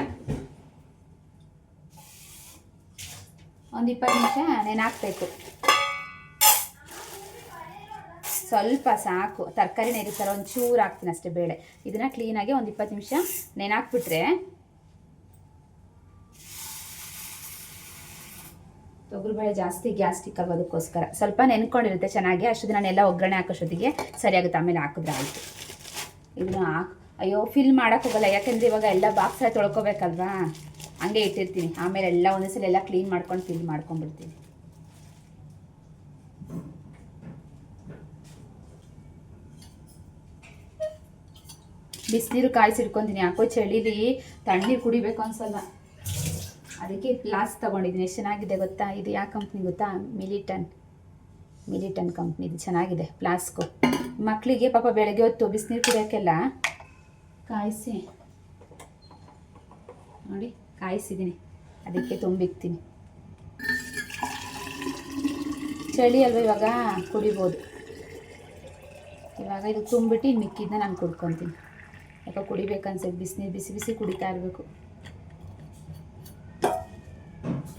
ಒಂದು ಇಪ್ಪತ್ತು ನಿಮಿಷ ನೆನಾಕ್ಬೇಕು ಸ್ವಲ್ಪ ಸಾಕು. ತರಕಾರಿನ ಇರುತ್ತಲ್ಲ ಒಂದು ಚೂರು ಹಾಕ್ತೀನಿ ಅಷ್ಟೇ ಬೇಳೆ. ಇದನ್ನು ಕ್ಲೀನಾಗಿ ಒಂದು ಇಪ್ಪತ್ತು ನಿಮಿಷ ನೆನಾಕ್ಬಿಟ್ರೆ ತೊಗರಿಬೇಳೆ ಜಾಸ್ತಿ ಗ್ಯಾಸ್ಟಿಕ್ ಆಗೋದಕ್ಕೋಸ್ಕರ. ಸ್ವಲ್ಪ ನೆನ್ಕೊಂಡಿರುತ್ತೆ ಚೆನ್ನಾಗಿ. ಅಷ್ಟು ದಿನ ಎಲ್ಲ ಒಗ್ಗರಣೆ ಹಾಕೋಷ್ಟೊತ್ತಿಗೆ ಸರಿಯಾಗುತ್ತೆ. ಆಮೇಲೆ ಹಾಕಿದ್ರೆ ಆಯಿತು. ಇದನ್ನು ಹಾಕ್ ಅಯ್ಯೋ ಫಿಲ್ ಹೋಗಲ್ಲ. ಯಾಕಂದ್ರೆ ಇವಾಗ ಎಲ್ಲ ಬಾಕ್ಸ ತೊಳ್ಕೊಬೇಕಲ್ವಾ? ಹಂಗೆ ಇಟ್ಟಿರ್ತೀನಿ. ಆಮೇಲೆ ಎಲ್ಲ ಒಂದೊಂದ್ಸಲ ಸಲ ಎಲ್ಲ ಕ್ಲೀನ್ ಮಾಡ್ಕೊಂಡು ಫಿಲ್ ಮಾಡ್ಕೊಂಡ್ಬಿಡ್ತೀನಿ. ಬಿಸಿನೀರು ಕಾಯಿಸಿಡ್ಕೊತೀನಿ ಯಾಕೋ ಚಳಿಲಿ ತಣ್ಣೀರು ಕುಡಿಬೇಕು ಅನ್ಸಲ್ಲ. ಅದಕ್ಕೆ ಫ್ಲಾಸ್ಕ್ ತೊಗೊಂಡಿದ್ದೀನಿ. ಎಷ್ಟು ಚೆನ್ನಾಗಿದೆ ಗೊತ್ತಾ? ಇದು ಯಾವ ಕಂಪ್ನಿ ಗೊತ್ತಾ? ಮಿಲಿಟನ್ ಮಿಲಿಟನ್ ಕಂಪ್ನಿ ಚೆನ್ನಾಗಿದೆ. ಫ್ಲಾಸ್ಕು ಮಕ್ಕಳಿಗೆ ಪಾಪ ಬೆಳಗ್ಗೆ ಹೊತ್ತು ಬಿಸಿನೀರು ಕುಡಿಯೋಕ್ಕೆಲ್ಲ ಕಾಯಿಸಿ. ನೋಡಿ, ಕಾಯಿಸಿದ್ದೀನಿ. ಅದಕ್ಕೆ ತುಂಬಿಕ್ತೀನಿ. ಚಳಿ ಅಲ್ವಾ ಇವಾಗ? ಕುಡಿಬೋದು. ಇವಾಗ ಇದು ತುಂಬಿಟ್ಟು ಇನ್ನು ಮಿಕ್ಕಿದ್ನ ನಾನು ಕುಡ್ಕೊತೀನಿ. ಯಾಕೆ ಕುಡಿಬೇಕನ್ಸತ್ತೆ ಬಿಸಿನೀರು, ಬಿಸಿ ಬಿಸಿ ಕುಡಿತಾ ಇರಬೇಕು.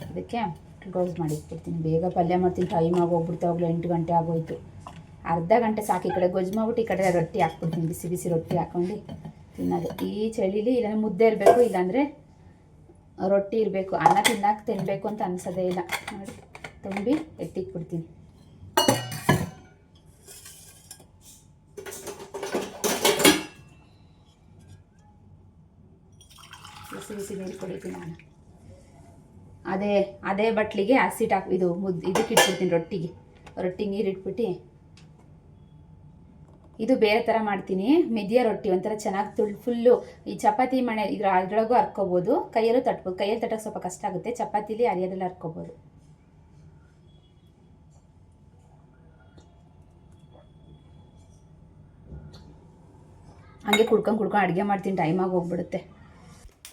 ಅದಕ್ಕೆ ಕ್ಲೋಸ್ ಮಾಡಿ ಇಟ್ಬಿಡ್ತೀನಿ ಬೇಗ ಪಲ್ಯ ಮಾಡ್ತೀನಿ. ಟೈಮ್ ಹೋಗ್ಲಿ. ಎಂಟು ಗಂಟೆ ಆಗೋಯ್ತು. ಅರ್ಧ ಗಂಟೆ ಸಾಕು. ಈ ಕಡೆ ಗೊಜ್ಜು ಮಾಡ್ಬಿಟ್ಟು ಈ ಕಡೆ ರೊಟ್ಟಿ ಹಾಕ್ಬಿಡ್ತೀನಿ. ಬಿಸಿ ಬಿಸಿ ರೊಟ್ಟಿ ಹಾಕ್ಕೊಂಡು ತಿನ್ನೋದು. ಈ ಚಳಿಲಿ ಇಲ್ಲ ಮುದ್ದೆ ಇರಬೇಕು, ಇಲ್ಲಾಂದರೆ ರೊಟ್ಟಿ ಇರಬೇಕು. ಅನ್ನ ತಿನ್ನಕ್ಕೆ ತಿನ್ನಬೇಕು ಅಂತ ಅನ್ಸೋದೇ ಇಲ್ಲ. ನೋಡಿ, ತುಂಬಿ ಎತ್ತಿಕ್ಬಿಡ್ತೀನಿ ಬಿಸಿ ಬಿಸಿ ನೀರು ಕುಡಿತೀನಿ ನಾನು. ಅದೇ ಅದೇ ಬಟ್ಲಿಗೆ ಹಸಿಟ್ಟು ಹಾಕಿ ಇದು ಮುದ್ದು ಇದಕ್ಕೆ ಇಟ್ಬಿಡ್ತೀನಿ ರೊಟ್ಟಿಗೆ. ರೊಟ್ಟಿ ನೀರು ಇಟ್ಬಿಟ್ಟು ಇದು ಬೇರೆ ಥರ ಮಾಡ್ತೀನಿ. ಮೆದಿಯ ರೊಟ್ಟಿ ಒಂಥರ ಚೆನ್ನಾಗಿ ತುಳ್ ಫುಲ್ಲು ಈ ಚಪಾತಿ ಮಣೆ ಇದ್ರ ಅದ್ರೊಳಗೂ ಹರ್ಕೋಬೋದು ಕೈಯಲ್ಲೂ ತಟ್ಬೋದು ಕೈಯಲ್ಲಿ ತಟ್ಟೋಕೆ ಸ್ವಲ್ಪ ಕಷ್ಟ ಆಗುತ್ತೆ. ಚಪಾತಿಲಿ ಅರಿಯೋದ್ರಲ್ಲಿ ಹರ್ಕೋಬೋದು ಹಂಗೆ ಕುಡ್ಕೊಂಡು ಕುಡ್ಕೊಂಡು ಅಡುಗೆ ಮಾಡ್ತೀನಿ. ಟೈಮಾಗಿ ಹೋಗ್ಬಿಡುತ್ತೆ.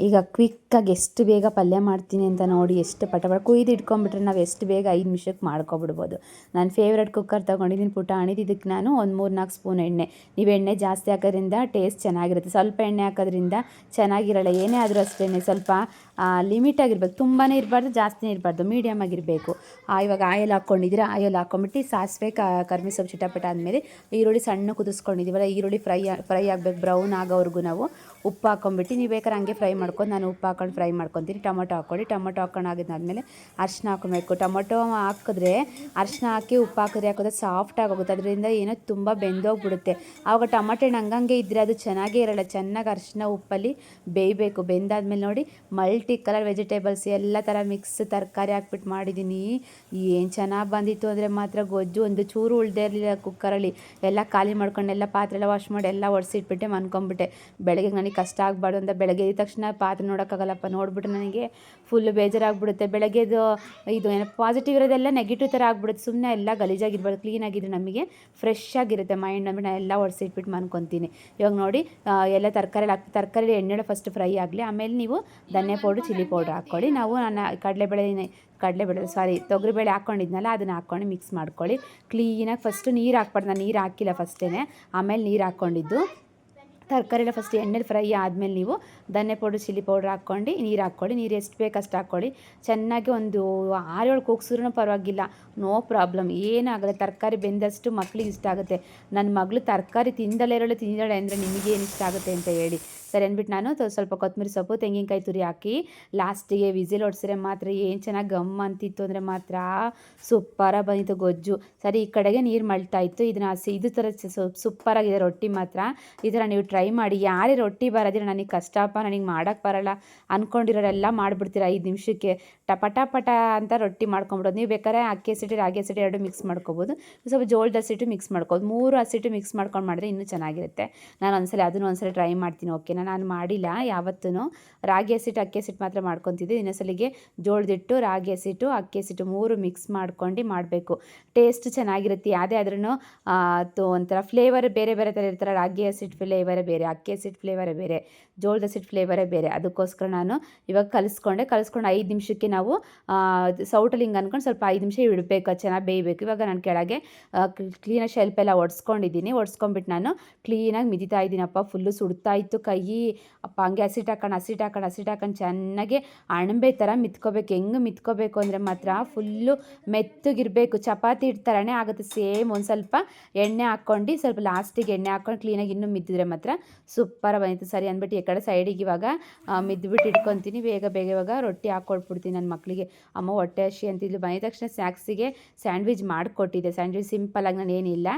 ಈಗ ಕ್ವಿಕ್ಕಾಗಿ ಎಷ್ಟು ಬೇಗ ಪಲ್ಯ ಮಾಡ್ತೀನಿ ಅಂತ ನೋಡಿ ಎಷ್ಟು ಪಟಪಟ ಪಟ ಕುಯ್ದು ಇಟ್ಕೊಂಡ್ಬಿಟ್ರೆ ನಾವು ಎಷ್ಟು ಬೇಗ ಐದು ನಿಮಿಷಕ್ಕೆ ಮಾಡ್ಕೊಬಿಡ್ಬೋದು. ನಾನು ಫೇವ್ರೇಟ್ ಕುಕ್ಕರ್ ತೊಗೊಂಡಿದ್ದೀನಿ ಪುಟಾಣಿದು ಇದಕ್ಕೆ ನಾನು ಒಂದು ಮೂರು ನಾಲ್ಕು ಸ್ಪೂನ್ ಎಣ್ಣೆ. ನೀವು ಎಣ್ಣೆ ಜಾಸ್ತಿ ಹಾಕೋದ್ರಿಂದ ಟೇಸ್ಟ್ ಚೆನ್ನಾಗಿರುತ್ತೆ. ಸ್ವಲ್ಪ ಎಣ್ಣೆ ಹಾಕೋದ್ರಿಂದ ಚೆನ್ನಾಗಿರಲ್ಲ. ಏನೇ ಆದರೂ ಅಷ್ಟೇ ಸ್ವಲ್ಪ ಲಿಮಿಟ್ ಆಗಿರ್ಬೇಕು. ತುಂಬಾ ಇರಬಾರ್ದು, ಜಾಸ್ತಿನೇ ಇರಬಾರ್ದು. ಮೀಡಿಯಮ್ ಆಗಿರಬೇಕು. ಇವಾಗ ಆಯಿಲ್ ಹಾಕ್ಕೊಂಡಿದ್ದೀರಾ ಆಯಿಲ್ ಹಾಕ್ಕೊಂಬಿಟ್ಟು ಸಾಸಿವೆ ಕರ್ಮಿ ಸೊಪ್ಪು ಚಿಟಪಟ ಆದಮೇಲೆ ಈರುಳ್ಳಿ ಸಣ್ಣ ಕುದಿಸ್ಕೊಂಡಿದ್ದೀವಲ್ಲ, ಈರುಳ್ಳಿ ಫ್ರೈ ಫ್ರೈ ಆಗಬೇಕು. ಬ್ರೌನ್ ಆಗೋವರೆಗೂ ನಾವು. ಉಪ್ಪು ಹಾಕೊಂಡ್ಬಿಟ್ಟು ನೀವು ಬೇಕಾದ್ರೆ ಹಂಗೆ ಫ್ರೈ ಮಾಡ್ಕೊಂಡು ನಾನು ಉಪ್ಪು ಹಾಕೊಂಡು ಫ್ರೈ ಮಾಡ್ಕೊತೀನಿ. ಟೊಮೊಟೊ ಹಾಕ್ಕೊಳ್ಳಿ. ಟೊಮೊಟೊ ಹಾಕೊಂಡು ಆಗಿದ್ದಾದಮೇಲೆ ಅರ್ಶಿನ ಹಾಕೊಬೇಕು. ಟೊಮೊಟೊ ಹಾಕಿದ್ರೆ ಅರ್ಶಿನ ಹಾಕಿ ಉಪ್ಪು ಹಾಕಿದ್ರೆ ಹಾಕಿದ್ರೆ ಸಾಫ್ಟ್ ಆಗೋಗುತ್ತೆ. ಅದರಿಂದ ಏನೋ ತುಂಬ ಬೆಂದೋಗ್ಬಿಡುತ್ತೆ. ಆವಾಗ ಟೊಮೊಟೊ ಹಣ್ಣು ಹಂಗಂಗೆ ಇದ್ದರೆ ಅದು ಚೆನ್ನಾಗೇ ಇರಲ್ಲ. ಚೆನ್ನಾಗಿ ಅರ್ಶಿನ ಉಪ್ಪಲ್ಲಿ ಬೇಯಬೇಕು. ಬೆಂದಾದ್ಮೇಲೆ ನೋಡಿ ಮಲ್ಟಿ ಕಲರ್ ವೆಜಿಟೇಬಲ್ಸ್ ಎಲ್ಲ ಥರ ಮಿಕ್ಸ್ ತರಕಾರಿ ಹಾಕ್ಬಿಟ್ಟು ಮಾಡಿದ್ದೀನಿ. ಏನು ಚೆನ್ನಾಗಿ ಬಂದಿತ್ತು ಅಂದರೆ ಮಾತ್ರ ಗೊಜ್ಜು, ಒಂದು ಚೂರು ಉಳ್ದೇ ಇರಲಿಲ್ಲ ಕುಕ್ಕರಲ್ಲಿ ಎಲ್ಲ ಖಾಲಿ ಮಾಡ್ಕೊಂಡು, ಎಲ್ಲ ಪಾತ್ರೆ ಎಲ್ಲ ವಾಶ್ ಮಾಡಿ, ಎಲ್ಲ ಒರೆಸಿಟ್ಬಿಟ್ಟೆ ಮನ್ಕೊಂಬಿಟ್ಟೆ ಬೆಳಗ್ಗೆ ನನಗೆ ಕಷ್ಟ ಆಗಬಾರ್ದು ಅಂತ ಬೆಳಗ್ಗೆ ಎದ್ದ ತಕ್ಷಣ ಪಾತ್ರೆ ನೋಡೋಕ್ಕಾಗಲ್ಲಪ್ಪ ನೋಡಿಬಿಟ್ಟು ನನಗೆ ಫುಲ್ ಬೇಜಾರಾಗ್ಬಿಡುತ್ತೆ. ಬೆಳಗ್ಗೆದು ಇದು ಏನೋ ಪಾಸಿಟಿವ್ ಇರೋದೆಲ್ಲ ನೆಗೆಟಿವ್ ಥರ ಆಗ್ಬಿಡುತ್ತೆ. ಸುಮ್ಮನೆ ಎಲ್ಲ ಗಲೀಜಾಗಿರ್ಬಾರ್ದು ಕ್ಲೀನಾಗಿದ್ರೆ ನಮಗೆ ಫ್ರೆಶ್ ಆಗಿರುತ್ತೆ ಮೈಂಡ್ ಅಂದ್ಬಿಟ್ಟು ನಾನು ಎಲ್ಲ ಒಡಿಸಿಟ್ಬಿಟ್ಟು ಮಾಡ್ಕೊತೀನಿ ಇವಾಗ ನೋಡಿ ಎಲ್ಲ ತರಕಾರಿ ಹಾಕಿ ತರಕಾರಿ ಎಣ್ಣೆ ಫಸ್ಟ್ ಫ್ರೈ ಆಗಲಿ, ಆಮೇಲೆ ನೀವು ಧನ್ಯ ಪೌಡ್ರ್ ಚಿಲ್ಲಿ ಪೌಡ್ರ್ ಹಾಕ್ಕೊಳ್ಳಿ. ನಾವು ನಾನು ಕಡಲೆಬೇಳೆ ಕಡಲೆಬೇಳೆ ಸಾರಿ ತೊಗರಿಬೇಳೆ ಹಾಕ್ಕೊಂಡಿದ್ನಲ್ಲ, ಅದನ್ನು ಹಾಕ್ಕೊಂಡು ಮಿಕ್ಸ್ ಮಾಡ್ಕೊಳ್ಳಿ. ಕ್ಲೀನಾಗಿ ಫಸ್ಟು ನೀರು ಹಾಕ್ಬಾರ್ದು ನಾನು ನೀರು ಹಾಕಿಲ್ಲ ಫಸ್ಟೇ ಆಮೇಲೆ ನೀರು ಹಾಕ್ಕೊಂಡಿದ್ದು. ತರಕಾರಿ ಎಲ್ಲ ಫಸ್ಟ್ ಎಣ್ಣೆಲಿ ಫ್ರೈ ಆದಮೇಲೆ ನೀವು ಧನ್ಯ ಪೌಡ್ರ್ ಚಿಲ್ಲಿ ಪೌಡ್ರ್ ಹಾಕ್ಕೊಂಡು, ನೀರು ಹಾಕ್ಕೊಳ್ಳಿ, ನೀರು ಎಷ್ಟು ಬೇಕು ಅಷ್ಟು ಹಾಕ್ಕೊಳ್ಳಿ. ಚೆನ್ನಾಗಿ ಒಂದು ಆರೇಳು ಕೂಗ್ಸಿದ್ರೂ ಪರವಾಗಿಲ್ಲ. ನೋ ಪ್ರಾಬ್ಲಮ್ ಏನಾಗಲ್ಲ. ತರಕಾರಿ ಬೆಂದಷ್ಟು ಮಕ್ಳಿಗೆ ಇಷ್ಟ ಆಗುತ್ತೆ. ನನ್ನ ಮಗಳು ತರಕಾರಿ ತಿಂದಲೇ ಇರೋಳು, ತಿಂದಳೆ ಅಂದರೆ ನಿಮಗೇನು ಇಷ್ಟ ಆಗುತ್ತೆ ಅಂತ ಹೇಳಿ. ಸರಿ ಅಂದ್ಬಿಟ್ಟು ನಾನು ಸ್ವಲ್ಪ ಕೊತ್ತಂಬರಿ ಸೊಪ್ಪು, ತೆಂಗಿನಕಾಯಿ ತುರಿ ಹಾಕಿ, ಲಾಸ್ಟಿಗೆ ವಿಸಿಲ್ ಹೊಡ್ಸಿದ್ರೆ ಮಾತ್ರ ಏನು ಚೆನ್ನಾಗಿ ಗಮ್ ಅಂತಿತ್ತು ಅಂದರೆ ಮಾತ್ರ ಸೂಪ್ಪರಾಗಿ ಬಂದಿತ್ತು ಗೊಜ್ಜು. ಸರಿ, ಈ ಕಡೆಗೆ ನೀರು ಮಳ್ತಾ ಇತ್ತು. ಇದನ್ನ ಹಸಿ ಇದು ಥರ ಸೂಪರಾಗಿದೆ ರೊಟ್ಟಿ ಮಾತ್ರ. ಈ ಥರ ನೀವು ಟ್ರೈ ಮಾಡಿ. ಯಾರೇ ರೊಟ್ಟಿ ಬರೋದಿಲ್ಲ ನನಗೆ ಕಷ್ಟಪ್ಪ ನನಗೆ ಮಾಡೋಕ್ಕೆ ಬರಲ್ಲ. ಅಂದ್ಕೊಂಡಿರೋರೆಲ್ಲ ಮಾಡಿಬಿಡ್ತೀರ ಐದು ನಿಮಿಷಕ್ಕೆ? ಟಪಟ ಪಟ ಅಂತ ರೊಟ್ಟಿ ಮಾಡ್ಕೊಂಬಿಡೋದು. ನೀವು ಬೇಕಾದ್ರೆ ಅಕ್ಕಿ ಹಸಿಟ್ಟು ರಾಗಿ ಹಸಿಟ್ಟು ಎರಡು ಮಿಕ್ಸ್ ಮಾಡ್ಕೊಬೋದು. ಸ್ವಲ್ಪ ಜೋಳದ ಹಸಿಟ್ಟು ಮಿಕ್ಸ್ ಮಾಡ್ಕೋಬೋದು. ಮೂರು ಹಸಿಟ್ಟು ಮಿಕ್ಸ್ ಮಾಡ್ಕೊಂಡು ಮಾಡಿದ್ರೆ ಇನ್ನೂ ಚೆನ್ನಾಗಿರುತ್ತೆ. ನಾನು ಒಂದ್ಸಲ ಅದನ್ನು ಒಂದ್ಸಲ ಟ್ರೈ ಮಾಡ್ತೀನಿ ಓಕೆನಾ ನಾನು ಮಾಡಿಲ್ಲ ಯಾವತ್ತೂ ರಾಗಿ ಹಸಿಟ್ಟು ಅಕ್ಕಿ ಹಸಿಟ್ಟು ಮಾತ್ರ ಮಾಡ್ಕೊತಿದ್ದೆ. ಇನ್ನೊಂದ್ಸಲಿಗೆ ಜೋಳದಿಟ್ಟು ರಾಗಿ ಹಸಿಟ್ಟು ಅಕ್ಕಿ ಹಸಿಟ್ಟು ಮೂರು ಮಿಕ್ಸ್ ಮಾಡ್ಕೊಂಡು ಮಾಡಬೇಕು. ಟೇಸ್ಟ್ ಚೆನ್ನಾಗಿರುತ್ತೆ. ಯಾವುದೇ ಆದ್ರೂ ಒಂಥರ ಫ್ಲೇವರ್ ಬೇರೆ ಬೇರೆ ಥರ ಇರ್ತಾರೆ. ರಾಗಿ ಹಸಿಟ್ಟು ಫ್ಲೇವರೇ ಬೇರೆ, ಅಕ್ಕಿ ಹಸಿಟ್ಟು ಫ್ಲೇವರೇ ಬೇರೆ, ಜೋಳದ ಹಸಿಟ್ಟು ಫ್ಲೇವರೇ ಬೇರೆ. ಅದಕ್ಕೋಸ್ಕರ ನಾನು ಇವಾಗ ಕಲಿಸ್ಕೊಂಡೆ. ಕಲಿಸ್ಕೊಂಡು ಐದು ನಿಮಿಷಕ್ಕೆ ನಾವು ಆ, ಸೌಟಲಿಂಗ್ ಹಿಂಗೆ ಅಂದ್ಕೊಂಡು ಸ್ವಲ್ಪ ಐದು ನಿಮಿಷ ಇಡಬೇಕು ಚೆನ್ನಾಗಿ ಬೇಯಬೇಕು. ಇವಾಗ ನಾನು ಕೆಳಗೆ ಕ್ಲೀನಾಗಿ ಶೆಲ್ಪ್ ಎಲ್ಲ ಒಡ್ಸ್ಕೊಂಡಿದ್ದೀನಿ. ಒಡ್ಸ್ಕೊಂಬಿಟ್ಟು ನಾನು ಕ್ಲೀನಾಗಿ ಮಿದಿತಾ ಇದ್ದೀನಪ್ಪ. ಫುಲ್ಲು ಸುಡ್ತಾ ಇತ್ತು ಕೈ. ಅಪ್ಪ ಹಂಗೆ ಹಸಿಟ್ ಹಾಕೊಂಡು ಹಸಿಟ್ ಹಾಕೊಂಡು ಹಸಿಟ್ ಹಾಕೊಂಡು ಚೆನ್ನಾಗಿ ಅಣಬೆ ಥರ ಮಿತ್ಕೋಬೇಕು. ಹೆಂಗೆ ಮಿತ್ಕೋಬೇಕು ಅಂದರೆ ಮಾತ್ರ ಫುಲ್ಲು ಮೆತ್ತಗಿರಬೇಕು. ಚಪಾತಿ ಇಡ್ತಾರನೇ ಆಗುತ್ತೆ. ಸೇಮ್ ಒಂದು ಸ್ವಲ್ಪ ಎಣ್ಣೆ ಹಾಕ್ಕೊಂಡು ಸ್ವಲ್ಪ ಲಾಸ್ಟಿಗೆ ಎಣ್ಣೆ ಹಾಕ್ಕೊಂಡು ಕ್ಲೀನಾಗಿ ಇನ್ನೂ ಮಿದ್ದಿದ್ರೆ ಮಾತ್ರ ಸೂಪರ್ ಬಂದಿತ್ತು. ಸರಿ ಅಂದ್ಬಿಟ್ಟು ಈ ಕಡೆ ಸೈಡಿಗೆ ಇವಾಗ ಮಿದ್ದುಬಿಟ್ಟು ಇಟ್ಕೊತೀನಿ. ಬೇಗ ಬೇಗ ಇವಾಗ ರೊಟ್ಟಿ ಹಾಕ್ಕೊಟ್ಬಿಡ್ತೀನಿ ನನ್ನ ಮಕ್ಕಳಿಗೆ, ಅಮ್ಮ, ಹೊಟ್ಟೆ ಹಸಿ ಅಂತಿದ್ಲು, ಬಂದ ತಕ್ಷಣ ಸ್ನ್ಯಾಕ್ಸಿಗೆ ಸ್ಯಾಂಡ್ವಿಚ್ ಮಾಡಿಕೊಟ್ಟಿದ್ದೆ. ಸ್ಯಾಂಡ್ವಿಚ್ ಸಿಂಪಲಾಗಿ ನಾನು ಏನಿಲ್ಲ.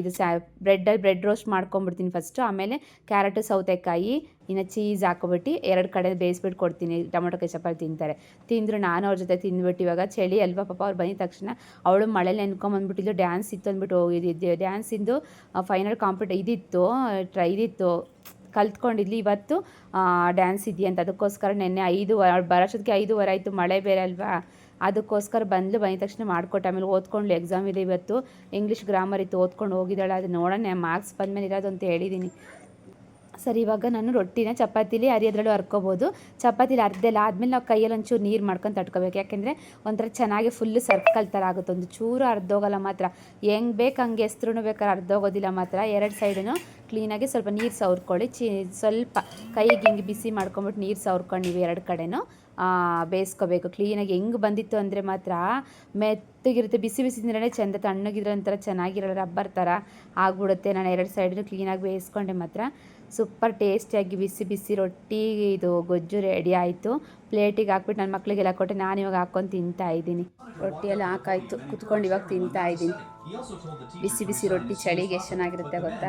ಇದು ಸ್ಯಾ ಬ್ರೆಡ್ಡಲ್ಲಿ ಬ್ರೆಡ್ ರೋಸ್ಟ್ ಮಾಡ್ಕೊಂಬಿಡ್ತೀನಿ ಫಸ್ಟು. ಆಮೇಲೆ ಕ್ಯಾರೆಟ್, ಸೌತೆಕಾಯಿ, ಇನ್ನು ಚೀಸ್ ಹಾಕೊಬಿಟ್ಟು ಎರಡು ಕಡೆ ಬೇಯಿಸ್ಬಿಟ್ಟು ಕೊಡ್ತೀನಿ. ಟೊಮೊಟೊ ಕೆಚಪಲ್ಲಿ ತಿಂತಾರೆ. ತಿಂದರು ನಾನು ಅವ್ರ ಜೊತೆ ತಿಂದ್ಬಿಟ್ಟು ಇವಾಗ ಚಳಿ ಅಲ್ವಾ ಪಾಪ, ಅವ್ರು ಬಂದಿದ ತಕ್ಷಣ ಅವಳು ಮಳೇಲಿ ನೆನ್ಕೊಂಬಂದ್ಬಿಟ್ಟಿದ್ದು ಡ್ಯಾನ್ಸ್ ಇತ್ತು ಅಂದ್ಬಿಟ್ಟು ಹೋಗಿದ್ದೆ ಡ್ಯಾನ್ಸಿಂದು ಫೈನಲ್ ಕಾಂಪಿಟ್ ಇದಿತ್ತು, ಟ್ರೈ ಇದಿತ್ತು. ಕಲ್ತ್ಕೊಂಡಿದ್ಲಿ. ಇವತ್ತು ಡ್ಯಾನ್ಸ್ ಅಂತ. ಅದಕ್ಕೋಸ್ಕರ ನೆನ್ನೆ ಐದು ಬರೋಷ್ಟೊತ್ತಿಗೆ ಐದೂವರೆ ಆಯಿತು. ಮಳೆ ಬೇರೆ ಅಲ್ವಾ ಅದಕ್ಕೋಸ್ಕರ ಬಂದ್ಲು. ಬಂದ ತಕ್ಷಣ ಮಾಡಿಕೊಟ್ಟೆ. ಆಮೇಲೆ ಓದ್ಕೊಂಡ್ಲು ಎಕ್ಸಾಮ್ ಇದೆ ಇವತ್ತು. ಇಂಗ್ಲೀಷ್ ಗ್ರಾಮರ್ ಇತ್ತು. ಓದ್ಕೊಂಡು ಹೋಗಿದ್ದಾಳೆ. ಅದು ನೋಡೋಣ. ಮಾರ್ಕ್ಸ್ ಬಂದಮೇಲೆ ಇರೋದು ಅಂತ ಹೇಳಿದ್ದೀನಿ ಸರಿ, ಇವಾಗ ನಾನು ರೊಟ್ಟಿನ ಚಪಾತಿಲಿ ಅರಿಯೋದ್ರಲ್ಲೂ ಹರ್ಕೋಬೋದು ಚಪಾತಿಲಿ ಅರ್ಧೆಲ್ಲ ಆದಮೇಲೆ ನಾವು ಕೈಯಲ್ಲಿ ಒಂಚೂರು ನೀರು ಮಾಡ್ಕೊಂಡು ತಟ್ಕೋಬೇಕು. ಯಾಕೆಂದರೆ ಒಂಥರ ಚೆನ್ನಾಗಿ ಫುಲ್ಲು ಸರ್ಕಲ್ ಥರ ಆಗುತ್ತೆ. ಒಂದು ಚೂರು ಅರ್ಧೋಗಲ್ಲ ಮಾತ್ರ. ಹೆಂಗೆ ಬೇಕು ಹಂಗೆ ಹೆಸ್ರು ಬೇಕಾದ್ರೆ ಅರ್ಧೋಗೋದಿಲ್ಲ ಮಾತ್ರ. ಎರಡು ಸೈಡೂ ಕ್ಲೀನಾಗಿ ಸ್ವಲ್ಪ ನೀರು ಸವರ್ಕೊಳ್ಳಿ. ಚಿ, ಸ್ವಲ್ಪ ಕೈಗೆ ಹಿಂಗೆ ಬಿಸಿ ಮಾಡ್ಕೊಂಬಿಟ್ಟು ನೀರು ಸವರ್ಕೊಂಡು ನೀವು ಎರಡು ಕಡೆನೂ. ಬೇಯಿಸ್ಕೋಬೇಕು. ಕ್ಲೀನಾಗಿ ಹೆಂಗೆ ಬಂದಿತ್ತು ಅಂದರೆ ಮಾತ್ರ ಮೆತ್ತಗಿರುತ್ತೆ. ಬಿಸಿ ಬಿಸಿ ತಿಂದ್ರೆ ಚೆಂದ ತಣ್ಣಗಿರೋ ಒಂಥರ ಚೆನ್ನಾಗಿರೋ ರಬ್ಬರ್ ಥರ ಆಗ್ಬಿಡುತ್ತೆ. ನಾನು ಎರಡು ಸೈಡನ್ನು ಕ್ಲೀನಾಗಿ ಬೇಯಿಸ್ಕೊಂಡೆ ಮಾತ್ರ. ಸೂಪರ್ ಟೇಸ್ಟಿಯಾಗಿ ಬಿಸಿ ಬಿಸಿ ರೊಟ್ಟಿ ಇದು ಗೊಜ್ಜು ರೆಡಿ ಆಯಿತು. ಪ್ಲೇಟಿಗೆ ಹಾಕ್ಬಿಟ್ಟು ನನ್ನ ಮಕ್ಕಳಿಗೆಲ್ಲ ಕೊಟ್ಟೆ ನಾನು ಇವಾಗ ಹಾಕ್ಕೊಂಡು ತಿಂತಾ ಇದ್ದೀನಿ ರೊಟ್ಟಿ ಎಲ್ಲ ಹಾಕಾಯ್ತು ಕುತ್ಕೊಂಡು ಇವಾಗ ತಿಂತಾ ಇದ್ದೀನಿ ಬಿಸಿ ಬಿಸಿ ರೊಟ್ಟಿ ಚಳಿಗೆ ಎಷ್ಟು ಚೆನ್ನಾಗಿರುತ್ತೆ ಗೊತ್ತಾ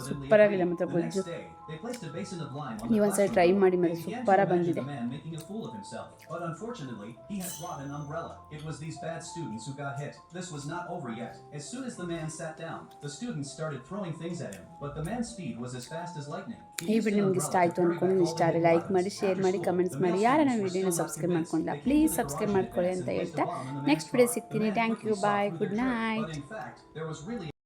ಸೂಪರಾಗಿಲ್ಲ ಮತ್ತೆ ಗೊಜ್ಜು. day, they placed a basin of lime on ನೀವು the ಒಂದ್ಸಲ classroom try ಮಾಡಿ They ಸೂಪರ ಬಂದಿದೆ. students who throwing things at him. But the man's speed was as fast as lightning. He ಈ in ವಿಡಿಯೋ tight ನಿಮ್ಗೆ ಇಷ್ಟ ಆಯಿತು like, Mari ಅಂದ್ಕೊಂಡು Mari comments, ಇಷ್ಟ ಆದರೆ ಲೈಕ್. ಮಾಡಿ ಶೇರ್ ಮಾಡಿ ಕಮೆಂಟ್ಸ್ ಮಾಡಿ ಯಾರು ನನ್ನ ವಿಡಿಯೋನ ಸಬ್ಸ್ಕ್ರೈಬ್ ಮಾಡ್ಕೊಂಡಿಲ್ಲ ಪ್ಲೀಸ್ ಸಬ್ಸ್ಕ್ರೈಬ್ ಮಾಡ್ಕೊಳ್ಳಿ ಅಂತ ಹೇಳ್ತಾ ನೆಕ್ಸ್ಟ್ ವಿಡಿಯೋ. ಸಿಗ್ತೀನಿ thank you bye good night